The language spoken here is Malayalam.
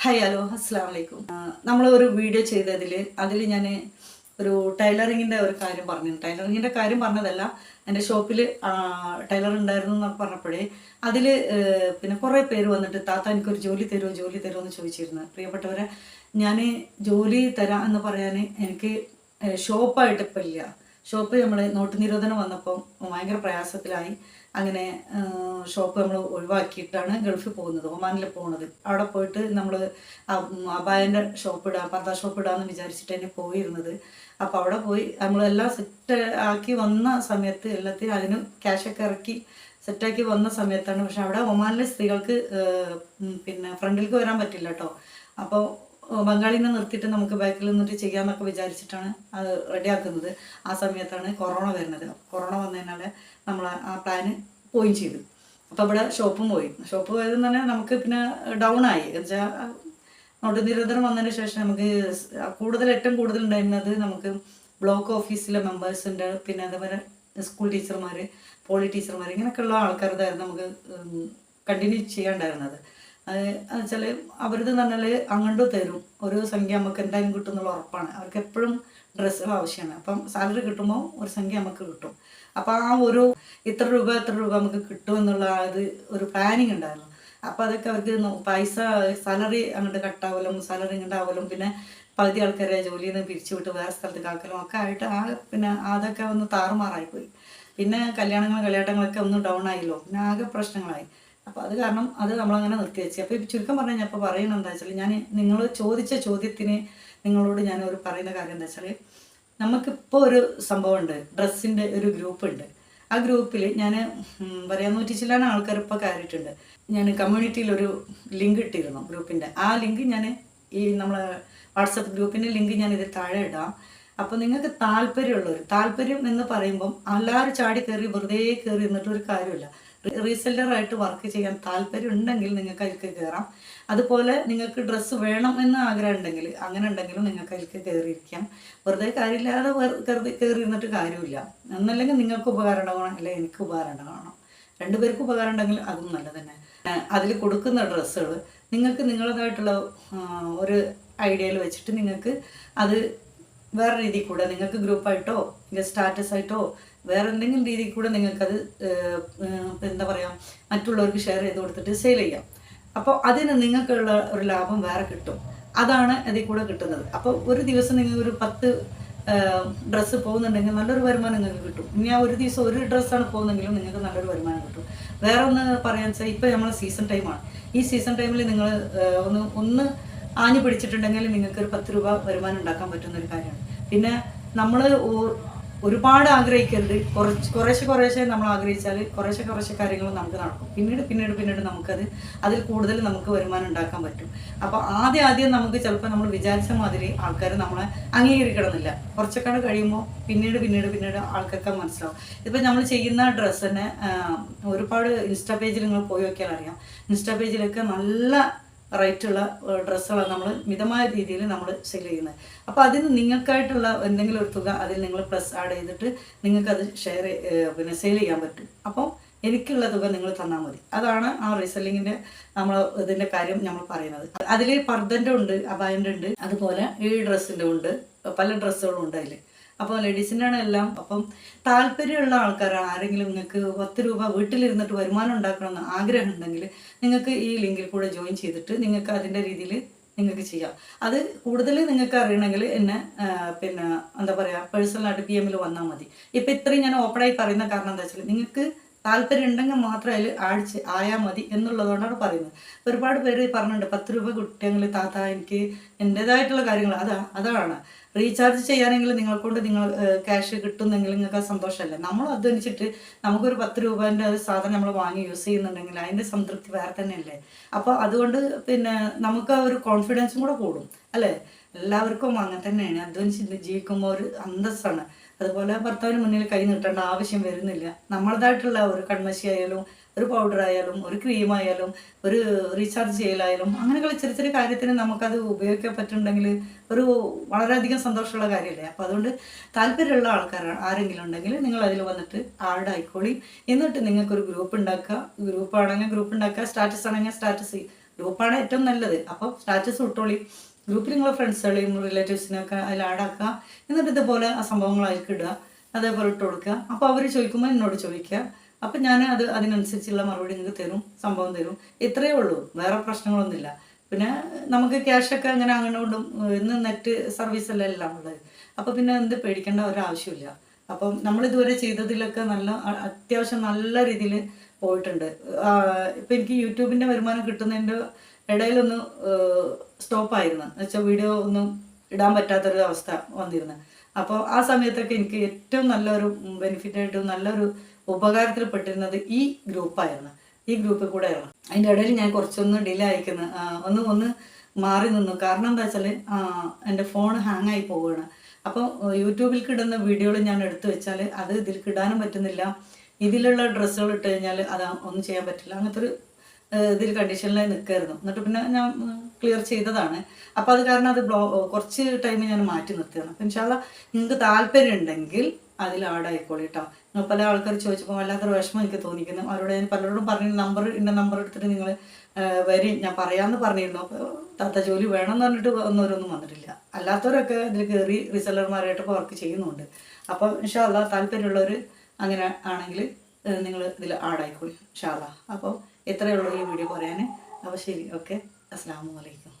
ഹായ് ഹലോ അസ്സാം വലൈക്കും നമ്മൾ ഒരു വീഡിയോ ചെയ്തതിൽ അതിൽ ഞാൻ ഒരു ടൈലറിങ്ങിന്റെ ഒരു കാര്യം പറഞ്ഞു ടൈലറിങ്ങിന്റെ കാര്യം പറഞ്ഞതല്ല എന്റെ ഷോപ്പിൽ ടൈലർ ഉണ്ടായിരുന്നു എന്നൊക്കെ പറഞ്ഞപ്പോഴേ അതിൽ പിന്നെ കുറേ പേര് വന്നിട്ട് താത്ത എനിക്കൊരു ജോലി തരുമോ? ജോലി തരുമോ? എന്ന് ചോദിച്ചിരുന്നു. പ്രിയപ്പെട്ടവരെ ഞാൻ ജോലി തരാം എന്ന് പറയാൻ എനിക്ക് ഷോപ്പായിട്ട് ഇപ്പം ഇല്ല. ഷോപ്പ് നമ്മൾ നോട്ട് നിരോധനം വന്നപ്പോൾ ഭയങ്കര പ്രയാസത്തിലായി. അങ്ങനെ ഷോപ്പ് നമ്മൾ ഒഴിവാക്കിയിട്ടാണ് ഗൾഫിൽ പോകുന്നത് ഒമാനിൽ പോകുന്നത് അവിടെ പോയിട്ട് നമ്മൾ അബായന്റെ ഷോപ്പ് ഇടാം പർദ്ദ ഷോപ്പ് ഇടാമെന്ന് വിചാരിച്ചിട്ട് തന്നെ പോയിരുന്നത്. അപ്പോൾ അവിടെ പോയി നമ്മളെല്ലാം സെറ്റ് ആക്കി വന്ന സമയത്ത് എല്ലാത്തിനും അതിന് ക്യാഷൊക്കെ ഇറക്കി സെറ്റാക്കി വന്ന സമയത്താണ്. പക്ഷെ അവിടെ ഒമാനിലെ സ്ത്രീകൾക്ക് പിന്നെ ഫ്രണ്ടിലേക്ക് വരാൻ പറ്റില്ല കേട്ടോ അപ്പോൾ ബംഗാളിനെ നിർത്തിയിട്ട് നമുക്ക് ബാക്കിൽ നിന്നിട്ട് ചെയ്യാമെന്നൊക്കെ വിചാരിച്ചിട്ടാണ് അത് റെഡിയാക്കുന്നത്. ആ സമയത്താണ് കൊറോണ വരുന്നത്. കൊറോണ വന്നതിനാൽ നമ്മൾ ആ പ്ലാന് പോയി ചെയ്തു. അപ്പോൾ ഇവിടെ ഷോപ്പും പോയി. ഷോപ്പ് പോയതെന്ന് പറഞ്ഞാൽ നമുക്ക് പിന്നെ ഡൗൺ ആയി. എന്നുവെച്ചാൽ നോട്ട് നിരോധനം വന്നതിന് ശേഷം നമുക്ക് കൂടുതൽ ഏറ്റവും കൂടുതൽ ഉണ്ടായിരുന്നത് നമുക്ക് ബ്ലോക്ക് ഓഫീസിലെ മെമ്പേഴ്സ് ഉണ്ട് പിന്നെ അതേപോലെ സ്കൂൾ ടീച്ചർമാർ പോളി ടീച്ചർമാർ ഇങ്ങനെയൊക്കെയുള്ള ആൾക്കാരുതായിരുന്നു നമുക്ക് കണ്ടിന്യൂ ചെയ്യാണ്ടായിരുന്നത്. അത് വെച്ചാൽ അവരത് പറഞ്ഞാൽ അങ്ങോട്ട് തരും. ഒരു സംഖ്യ നമുക്ക് എന്തായാലും കിട്ടും എന്നുള്ള ഉറപ്പാണ്. അവർക്ക് എപ്പോഴും ഡ്രസ്സുകൾ ആവശ്യമാണ്. അപ്പം സാലറി കിട്ടുമ്പോൾ ഒരു സംഖ്യ നമുക്ക് കിട്ടും. അപ്പോൾ ആ ഒരു ഇത്ര രൂപ ഇത്ര രൂപ നമുക്ക് കിട്ടും എന്നുള്ള അത് ഒരു പ്ലാനിങ് ഉണ്ടായിരുന്നു. അപ്പോൾ അതൊക്കെ അവർക്ക് പൈസ സാലറി അങ്ങോട്ട് കട്ടാവലും സാലറി ഇങ്ങോട്ടാവലും പിന്നെ പകുതി ആൾക്കാരെ ജോലിയിൽ നിന്ന് പിരിച്ചുവിട്ട് വേറെ സ്ഥലത്ത് കാക്കലും ഒക്കെ ആയിട്ട് ആ പിന്നെ അതൊക്കെ ഒന്ന് താറുമാറായിപ്പോയി. പിന്നെ കല്യാണങ്ങളും കളിയാട്ടങ്ങളൊക്കെ ഒന്ന് ഡൗൺ ആയല്ലോ. പിന്നെ ആകെ പ്രശ്നങ്ങളായി. അപ്പോൾ അത് കാരണം അത് നമ്മളങ്ങനെ നിർത്തി വെച്ചു. അപ്പോൾ ചുരുക്കം പറഞ്ഞാൽ ഞാൻ ഇപ്പോൾ പറയുന്നത് എന്താ വെച്ചാൽ ഞാൻ നിങ്ങൾ ചോദിച്ച ചോദ്യത്തിന് നിങ്ങളോട് ഞാൻ ഒരു പറയുന്ന കാര്യം എന്താ വെച്ചാൽ നമുക്കിപ്പോൾ ഒരു സംഭവമുണ്ട്. ഡ്രസ്സിന്റെ ഒരു ഗ്രൂപ്പ് ഉണ്ട് ആ ഗ്രൂപ്പിൽ ഞാൻ പറയാൻ നൂറ്റി ചില്ലാന ആൾക്കാർ ഇപ്പോൾ കയറിയിട്ടുണ്ട്. ഞാൻ കമ്മ്യൂണിറ്റിയിൽ ഒരു ലിങ്ക് ഇട്ടിരുന്നു ഗ്രൂപ്പിന്റെ ആ ലിങ്ക് ഞാൻ ഈ നമ്മളെ വാട്സപ്പ് ഗ്രൂപ്പിന്റെ ലിങ്ക് ഞാൻ ഇതിൽ താഴെ ഇടാം. അപ്പോൾ നിങ്ങൾക്ക് താല്പര്യമുള്ളവർ താല്പര്യം എന്ന് പറയുമ്പം എല്ലാവരും ചാടി കയറി വെറുതെ കയറി നിന്നിട്ട് ഒരു കാര്യമില്ല. റീസെല്ലറായിട്ട് വർക്ക് ചെയ്യാൻ താല്പര്യം ഉണ്ടെങ്കിൽ നിങ്ങൾക്ക് അതിലേക്ക് കയറാം അതുപോലെ നിങ്ങൾക്ക് ഡ്രസ്സ് വേണം എന്ന് ആഗ്രഹം ഉണ്ടെങ്കിൽ അങ്ങനെ ഉണ്ടെങ്കിലും നിങ്ങൾക്ക് അതിലേക്ക് കയറിയിരിക്കാം വെറുതെ കാര്യമില്ലാതെ കയറി കയറിയിരുന്നിട്ട് കാര്യമില്ല. എന്നല്ലെങ്കിൽ നിങ്ങൾക്ക് ഉപകാരം ഉണ്ടാവണം അല്ലെങ്കിൽ എനിക്ക് ഉപകാരം ഉണ്ടാവണം രണ്ടുപേർക്കും ഉപകാരം ഉണ്ടെങ്കിൽ അതും നല്ലത് തന്നെ. അതിൽ കൊടുക്കുന്ന ഡ്രസ്സുകൾ നിങ്ങൾക്ക് നിങ്ങളതായിട്ടുള്ള ആ, ഒരു ഐഡിയയിൽ വെച്ചിട്ട് നിങ്ങൾക്ക് അത് വേറെ രീതിയിൽ കൂടെ നിങ്ങൾക്ക് ഗ്രൂപ്പായിട്ടോ സ്റ്റാറ്റസ് ആയിട്ടോ വേറെ എന്തെങ്കിലും രീതിയിൽ കൂടെ നിങ്ങൾക്കത് എന്താ പറയുക മറ്റുള്ളവർക്ക് ഷെയർ ചെയ്ത് കൊടുത്തിട്ട് സെയിൽ ചെയ്യാം. അപ്പോൾ അതിന് നിങ്ങൾക്കുള്ള ഒരു ലാഭം വേറെ കിട്ടും. അതാണ് അതിൽ കൂടെ കിട്ടുന്നത്. അപ്പോൾ ഒരു ദിവസം നിങ്ങൾക്ക് ഒരു പത്ത് ഡ്രസ്സ് പോകുന്നുണ്ടെങ്കിൽ നല്ലൊരു വരുമാനം നിങ്ങൾക്ക് കിട്ടും. ഇനി ആ ഒരു ദിവസം ഒരു ഡ്രസ്സാണ് പോകുന്നെങ്കിലും നിങ്ങൾക്ക് നല്ലൊരു വരുമാനം കിട്ടും. വേറെ ഒന്ന് പറയാൻ വെച്ചാൽ ഇപ്പോൾ നമ്മൾ സീസൺ ടൈമാണ് ഈ സീസൺ ടൈമിൽ നിങ്ങൾ ഒന്ന് ഒന്ന് ആഞ്ഞു പിടിച്ചിട്ടുണ്ടെങ്കിൽ നിങ്ങൾക്ക് ഒരു പത്ത് രൂപ വരുമാനം ഉണ്ടാക്കാൻ പറ്റുന്ന ഒരു കാര്യമാണ്. പിന്നെ നമ്മൾ ഒരുപാട് ആഗ്രഹിക്കരുത്. കുറച്ച് കുറേശ്ശെ കുറേശ്ശെ നമ്മൾ ആഗ്രഹിച്ചാൽ കുറേശ്ശെ കുറേശ്ശെ കാര്യങ്ങൾ നമുക്ക് നടക്കും. പിന്നീട് പിന്നീട് പിന്നീട് നമുക്കത് അതിൽ കൂടുതൽ നമുക്ക് വരുമാനം ഉണ്ടാക്കാൻ പറ്റും. അപ്പോൾ ആദ്യം ആദ്യം നമുക്ക് ചിലപ്പോൾ നമ്മൾ വിചാരിച്ച മാതിരി ആൾക്കാർ നമ്മളെ അംഗീകരിക്കണമെന്നില്ല. കുറച്ചൊക്കെ കഴിയുമ്പോൾ പിന്നീട് പിന്നീട് പിന്നീട് ആൾക്കാർക്ക് മനസ്സിലാവും. ഇപ്പം നമ്മൾ ചെയ്യുന്ന ഡ്രസ്സ് തന്നെ ഒരുപാട് ഇൻസ്റ്റാ പേജിൽ നിങ്ങൾ പോയി നോക്കിയാൽ അറിയാം. ഇൻസ്റ്റാ പേജിലൊക്കെ നല്ല റേറ്റുള്ള ഡ്രസ്സുകളാണ് നമ്മൾ മിതമായ രീതിയിൽ നമ്മൾ സെയിൽ ചെയ്യുന്നത്. അപ്പോൾ അതിന് നിങ്ങൾക്കായിട്ടുള്ള എന്തെങ്കിലും ഒരു തുക അതിൽ നിങ്ങൾ പ്ലസ് ആഡ് ചെയ്തിട്ട് നിങ്ങൾക്കത് ഷെയർ പിന്നെ സെയിൽ ചെയ്യാൻ പറ്റും. അപ്പോൾ എനിക്കുള്ള തുക നിങ്ങൾ തന്നാൽ മതി. അതാണ് ആ റീസെല്ലിങ്ങിന്റെ നമ്മൾ ഇതിന്റെ കാര്യം നമ്മൾ പറയുന്നത്. അതിൽ പർദ്ദന്റെ ഉണ്ട് അബായന്റെ ഉണ്ട്. അതുപോലെ ഈ ഡ്രസ്സിന്റെ ഉണ്ട്. പല ഡ്രസ്സുകളും ഉണ്ട് അതിൽ അപ്പോൾ ലേഡീസിന്റെയാണ് എല്ലാം. അപ്പം താല്പര്യമുള്ള ആൾക്കാരാണ്. ആരെങ്കിലും നിങ്ങൾക്ക് പത്ത് രൂപ വീട്ടിലിരുന്നിട്ട് വരുമാനം ഉണ്ടാക്കണമെന്ന് ആഗ്രഹം ഉണ്ടെങ്കിൽ നിങ്ങൾക്ക് ഈ ലിങ്കിൽ കൂടെ ജോയിൻ ചെയ്തിട്ട് നിങ്ങൾക്ക് അതിന്റെ രീതിയിൽ നിങ്ങൾക്ക് ചെയ്യാം. അത് കൂടുതൽ നിങ്ങൾക്ക് അറിയണമെങ്കിൽ എന്നെ പിന്നെ എന്താ പറയുക പേഴ്സണലായിട്ട് പി എമ്മിൽ വന്നാൽ മതി. ഇപ്പം ഇത്രയും ഞാൻ ഓപ്പണായി പറയുന്ന കാരണം എന്താ വെച്ചാൽ നിങ്ങൾക്ക് താല്പര്യം ഉണ്ടെങ്കിൽ മാത്രം അതിൽ ആഴ്ച ആയാൽ മതി എന്നുള്ളതുകൊണ്ടാണ് പറയുന്നത്. ഒരുപാട് പേര് പറഞ്ഞിട്ടുണ്ട് പത്ത് രൂപ കിട്ടിയെങ്കിൽ താത്ത എനിക്ക് എന്റെതായിട്ടുള്ള കാര്യങ്ങൾ അതാ അതാണ്. റീചാർജ് ചെയ്യാനെങ്കിലും നിങ്ങൾ കൊണ്ട് നിങ്ങൾ ക്യാഷ് കിട്ടുന്നെങ്കിൽ നിങ്ങൾക്ക് സന്തോഷമല്ല? നമ്മൾ അധ്വാനിച്ചിട്ട് നമുക്കൊരു പത്ത് രൂപേന്റെ സാധനം നമ്മൾ വാങ്ങി യൂസ് ചെയ്യുന്നുണ്ടെങ്കിൽ അതിന്റെ സംതൃപ്തി വേറെ തന്നെയല്ലേ? അപ്പോൾ അതുകൊണ്ട് പിന്നെ നമുക്ക് ഒരു കോൺഫിഡൻസും കൂടെ കൂടും അല്ലേ? എല്ലാവർക്കും അങ്ങനെ തന്നെയാണ്. അധ്വാനിച്ച് ജീവിക്കുമ്പോൾ ഒരു അന്തസ്സാണ്. അതുപോലെ ഭർത്താവിന് മുന്നിൽ കൈ നീട്ടേണ്ട ആവശ്യം വരുന്നില്ല. നമ്മളതായിട്ടുള്ള ഒരു കൺമശി ആയാലും ഒരു പൗഡർ ആയാലും ഒരു ക്രീം ആയാലും ഒരു റീചാർജ് ചെയ്യലായാലും അങ്ങനെയുള്ള ചെറിയ ചെറിയ കാര്യത്തിന് നമുക്കത് ഉപയോഗിക്കാൻ പറ്റുന്നുണ്ടെങ്കിൽ ഒരു വളരെയധികം സന്തോഷമുള്ള കാര്യമല്ലേ? അപ്പോൾ അതുകൊണ്ട് താല്പര്യമുള്ള ആൾക്കാരാണ് ആരെങ്കിലും ഉണ്ടെങ്കിൽ നിങ്ങൾ അതിൽ വന്നിട്ട് ആഡ് ആയിക്കോളി. എന്നിട്ട് നിങ്ങൾക്കൊരു ഗ്രൂപ്പ് ഉണ്ടാക്കുക. ഗ്രൂപ്പ് ആണെങ്കിൽ ഗ്രൂപ്പ് ഉണ്ടാക്കുക. സ്റ്റാറ്റസ് ആണെങ്കിൽ സ്റ്റാറ്റസ്. ഗ്രൂപ്പാണ് ഏറ്റവും നല്ലത്. അപ്പോൾ സ്റ്റാറ്റസ് ഇട്ടോളി. ഗ്രൂപ്പിൽ നിങ്ങളെ ഫ്രണ്ട്സുകളെയും റിലേറ്റീവ്സിനെയൊക്കെ അതിൽ ആഡാക്കുക എന്നിട്ട് ഇതുപോലെ ആ സംഭവങ്ങൾ അതിലേക്ക് ഇടുക. അതേപോലെ ഇട്ട് കൊടുക്കുക. അപ്പോൾ അവർ ചോദിക്കുമ്പോൾ എന്നോട് ചോദിക്കുക. അപ്പം ഞാൻ അത് അതിനനുസരിച്ചുള്ള മറുപടി നിങ്ങൾക്ക് തരും സംഭവം തരും. ഇത്രയേ ഉള്ളൂ. വേറെ പ്രശ്നങ്ങളൊന്നുമില്ല. പിന്നെ നമുക്ക് ക്യാഷൊക്കെ അങ്ങനെ അങ്ങോട്ടും ഇന്ന് നെറ്റ് സർവീസല്ല എല്ലാം ഉള്ളത്. അപ്പോൾ പിന്നെ എന്ത് പേടിക്കേണ്ട ഒരാവശ്യമില്ല അപ്പം നമ്മൾ ഇതുവരെ ചെയ്തതിലൊക്കെ നല്ല അത്യാവശ്യം നല്ല രീതിയിൽ പോയിട്ടുണ്ട്. ഇപ്പം എനിക്ക് യൂട്യൂബിന്റെ വരുമാനം കിട്ടുന്നതിന്റെ ഇടയിലൊന്ന് സ്റ്റോപ്പായിരുന്നു. എന്നുവെച്ചാൽ വീഡിയോ ഒന്നും ഇടാൻ പറ്റാത്തൊരു അവസ്ഥ വന്നിരുന്നു. അപ്പോൾ ആ സമയത്തൊക്കെ എനിക്ക് ഏറ്റവും നല്ലൊരു ബെനിഫിറ്റ് ആയിട്ട് നല്ലൊരു ഉപകാരത്തിൽ പെട്ടിരുന്നത് ഈ ഗ്രൂപ്പായിരുന്നു. ഈ ഗ്രൂപ്പിൽ കൂടെ ആയിരുന്നു അതിന്റെ ഇടയിൽ ഞാൻ കുറച്ചൊന്ന് ഡിലേ അയക്കുന്നു ഒന്ന് ഒന്ന് മാറി നിന്നു. കാരണം എന്താ വെച്ചാൽ എന്റെ ഫോൺ ഹാങ് ആയി പോവുകയാണ്. അപ്പോൾ യൂട്യൂബിൽ കിടുന്ന വീഡിയോകൾ ഞാൻ എടുത്തു വെച്ചാൽ അത് ഇതിൽ കിടാനും പറ്റുന്നില്ല. ഇതിലുള്ള ഡ്രസ്സുകൾ ഇട്ട് കഴിഞ്ഞാൽ അത് ഒന്നും ചെയ്യാൻ പറ്റില്ല. അങ്ങനത്തെ ഒരു ഇതിൽ കണ്ടീഷനിൽ നിൽക്കായിരുന്നു എന്നിട്ട് പിന്നെ ഞാൻ ക്ലിയർ ചെയ്തതാണ്. അപ്പോൾ അത് കാരണം അത് ബ്ലോ കുറച്ച് ടൈം ഞാൻ മാറ്റി നിർത്തിയാണ് അപ്പം ഇൻഷാല്ല നിങ്ങൾക്ക് താല്പര്യം ഉണ്ടെങ്കിൽ അതിൽ ആഡായിക്കോളി കേട്ടോ നിങ്ങൾ പല ആൾക്കാർ ചോദിച്ചപ്പോൾ വല്ലാത്തൊരു വിഷമം എനിക്ക് തോന്നിക്കുന്നു. അവരോട് ഞാൻ പലരോടും പറഞ്ഞു നമ്പർ എന്റെ നമ്പർ എടുത്തിട്ട് നിങ്ങൾ വരും ഞാൻ പറയാമെന്ന് പറഞ്ഞിരുന്നു. അപ്പോൾ താത്ത ജോലി വേണം എന്ന് പറഞ്ഞിട്ട് ഒന്നവരൊന്നും വന്നിട്ടില്ല. അല്ലാത്തവരൊക്കെ ഇതിൽ കയറി റിസെല്ലർമാരായിട്ട് ഇപ്പോൾ വർക്ക് ചെയ്യുന്നുണ്ട്. അപ്പോൾ ഇൻഷാല്ല താല്പര്യമുള്ളവർ അങ്ങനെ ആണെങ്കിൽ നിങ്ങൾ ഇതിൽ ആഡായിക്കോളി ഇൻഷാല്ല അപ്പോൾ ഇത്രയേ ഉള്ളൂ ഈ വീഡിയോ പറയാൻ അപ്പോൾ ശരി ഓക്കെ. അസ്സാം വലൈക്കും